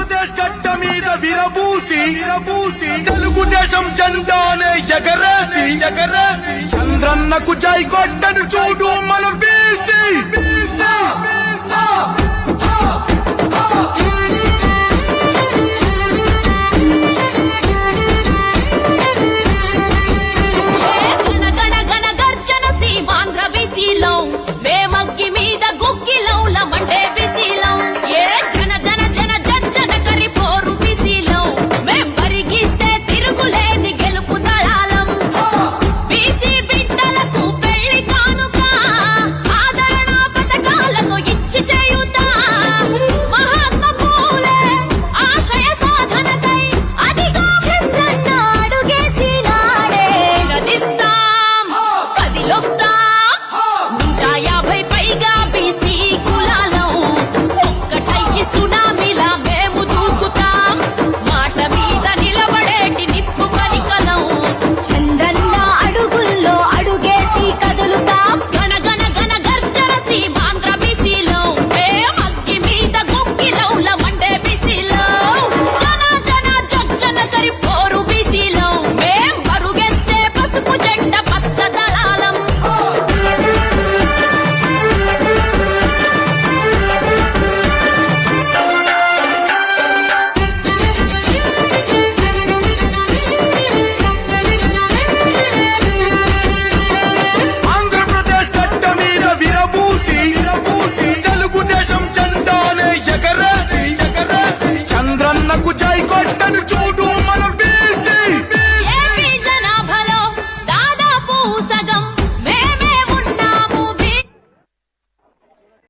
ఆంధ్రప్రదేశ్ గడ్డ మీద విరబూసి విరబూసి తెలుగుదేశం జెండానే ఎగరేసి ఎగరేసి చంద్రన్నకు జై కొట్టను చూడు మన బీసీ. కళ్ళకు చై కొట్టను చూడు.